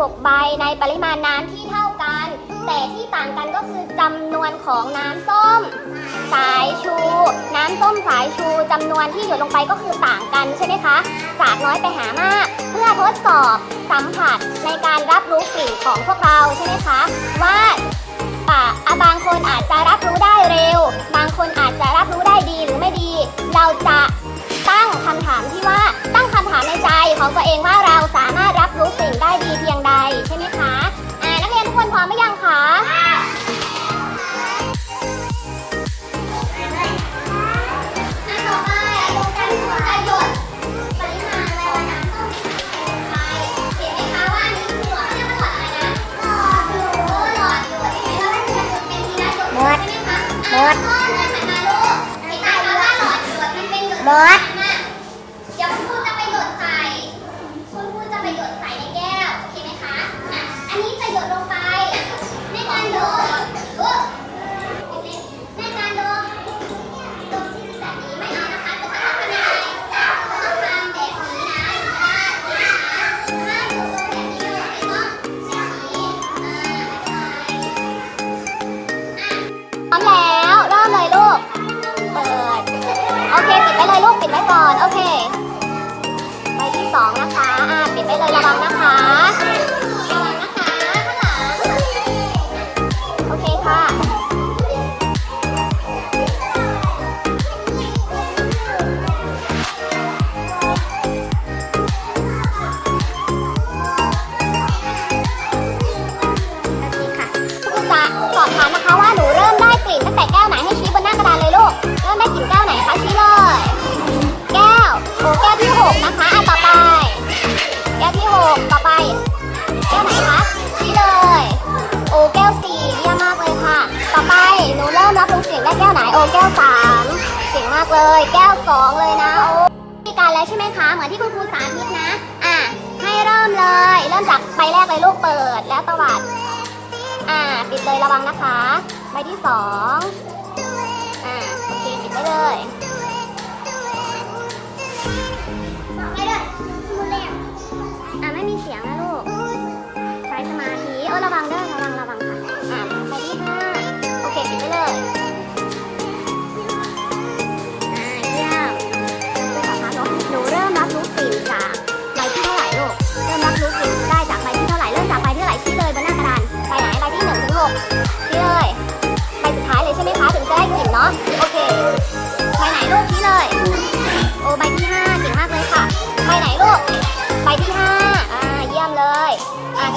6 ใบในปริมาณน้ำที่เท่ากัน แต่ที่ต่างกันก็คือจำนวนของน้ำส้ม สายชู น้ำส้มสายชูจำนวนที่หยดลงไปก็คือต่างกันใช่ไหมคะ จากน้อยไปหามาก เพื่อทดสอบสัมผัสในการรับรู้กลิ่นของพวกเราใช่ไหมคะ ว่าปะบางคนอาจจะรับรู้ได้เร็ว บางคนอาจจะรับรู้ได้ดีหรือไม่ดี เราจะ มอะพ่อเดินหันมาลูกเห็นไหมคะว่าหลอดหยดมันเป็นหยดน่ะเดี๋ยวคุณครูจะไปหยดใส่คุณครูจะไปหยดใส่ในแก้ว โอเคไหมคะอะอันนี้จะหยดลงไป ในการหยดนไหมในการหยดตรงที่แบบนี้ไม่เอานะคะจะต้องทำยังไงต้องทำแบบนี้นะถ้าอยู่ตรงแบบนี้ไม่ต้องแบบนี้พร้อมแล้ว รับรู้เสียงได้แก้วไหนโอ้แก้วสามเก่งมากเลย แก้วสองเลยนะโอ้มีการแล้วใช่ไหมคะ เหมือนที่คุณครูสาธิตนะ อะ ให้เริ่มเลย เริ่มจากใบแรกเลยลูกเปิดแล้วตวัด อ่า ปิดเลยระวังนะคะ ใบที่สองอ่าโอเคปิดได้เลยไม่ได้อ่าไม่มีเสียงนะลูก ใช้สมาธิ เออระวังเด้อระวัง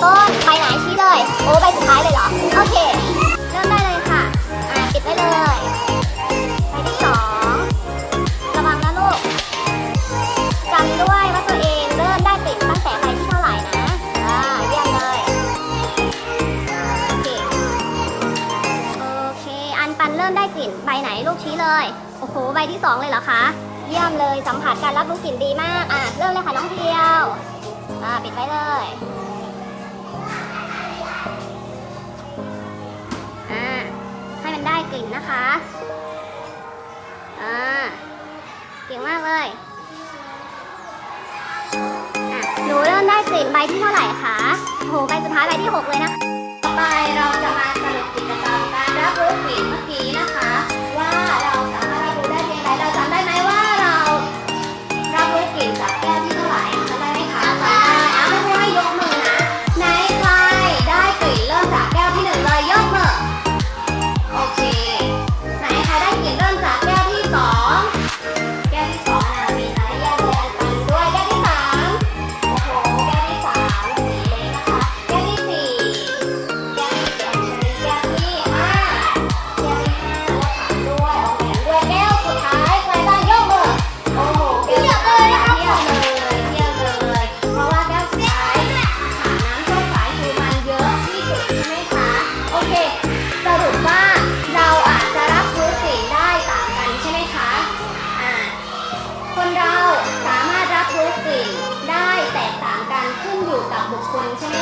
ต้นใบไหนชี้เลย โอ้ใบสุดท้ายเลยเหรอ โอเค เริ่มได้เลยค่ะ อ่าปิดไว้เลยใบที่สองระวังนะลูกจำด้วยว่าตัวเองเริ่มได้กลิ่นตั้งแต่ใบที่เท่าไหร่นะ อ่าเยี่ยมเลย โอเค โอเค อันปันเริ่มได้กลิ่นใบไหนลูกชี้เลย โอ้โห ใบที่สองเลยเหรอคะ เยี่ยมเลย สัมผัสการรับรู้กลิ่นดีมาก อะเริ่มเลยค่ะน้องเพียว อ่าปิดไว้เลย มันได้กลิ่นนะคะ อ่า เก่งมากเลย อะ หนูเริ่มได้กลิ่นใบที่เท่าไหร่คะโห ใบสุดท้ายใบที่หกเลยนะคะ ต่อไปเราจะมาสรุปกิจกรรมการรับรู้กลิ่นเมื่อกี้นะคะ อยู่